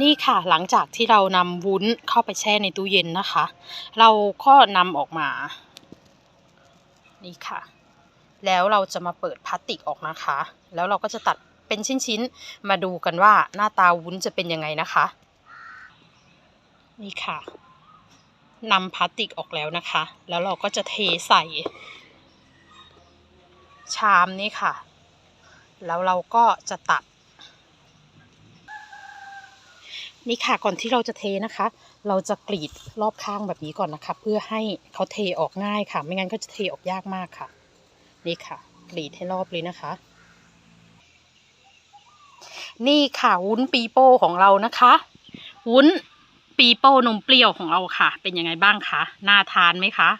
นี่ค่ะหลังจากที่เรานำวุ้นเข้าไปแช่ในตู้เย็นนะคะ เราก็นำออกมา นี่ค่ะ แล้วเราจะมาเปิดพลาสติกออกนะคะ แล้วเราก็จะตัดเป็นชิ้นๆ มาดูกันว่าหน้าตาวุ้นจะเป็นยังไงนะคะ นี่ค่ะนำพลาสติกออกแล้วนะคะ แล้วเราก็จะเทใส่ ชามนี่ค่ะ แล้วเราก็จะตัด นี่ค่ะก่อนที่เราจะเทนะคะ เราจะกรีดรอบข้างแบบนี้ก่อนนะคะ เพื่อให้เขาเทออกง่ายค่ะ ไม่งั้นก็จะเทออกยากมากค่ะ นี่ค่ะ กรีดให้รอบเลยนะคะ นี่ค่ะวุ้นปีโป้ของเรานะคะ วุ้นปีโป้นมเปรี้ยวของเราค่ะ เป็นยังไงบ้างคะน่าทานไหมคะ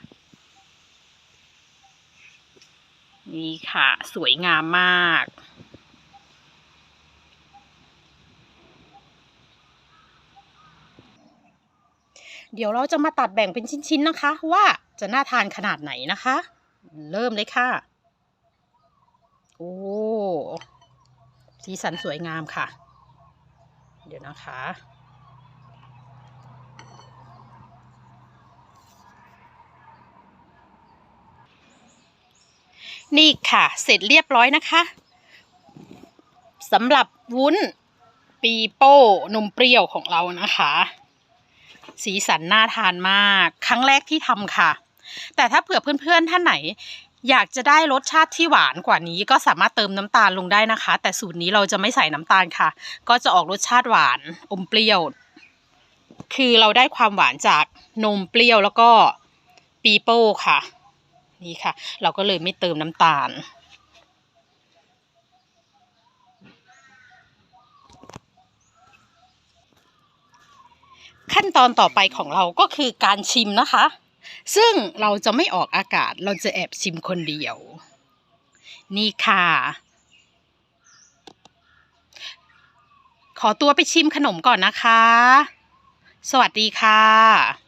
นี่ค่ะ สวยงามมาก เดี๋ยวเราจะมาตัดแบ่งเป็นชิ้นๆนะคะ ว่าจะน่าทานขนาดไหนนะคะ เริ่มเลยค่ะ โอ้สีสันสวยงามค่ะ เดี๋ยวนะคะนี่ค่ะ เสร็จเรียบร้อยนะคะสำหรับวุ้นปีโป้นมเปรี้ยวของเรานะคะ สีสันน่าทานมาก ครั้งแรกที่ทำค่ะ แต่ถ้าเผื่อเพื่อนๆท่านไหน อยากจะได้รสชาติที่หวานกว่านี้ก็สามารถเติมน้ำตาลลงได้นะคะ แต่สูตรนี้เราจะไม่ใส่น้ำตาลค่ะ ก็จะออกรสชาติหวานอมเปรี้ยว คือเราได้ความหวานจากนมเปรี้ยวแล้วก็ปีโป้ค่ะ นี่ค่ะ เราก็เลยไม่เติมน้ำตาล ขั้นตอนต่อไปของเราก็คือการชิมนะคะ ซึ่งเราจะไม่ออกอากาศเราจะแอบชิมคนเดียว นี่ค่ะ ขอตัวไปชิมขนมก่อนนะคะ สวัสดีค่ะ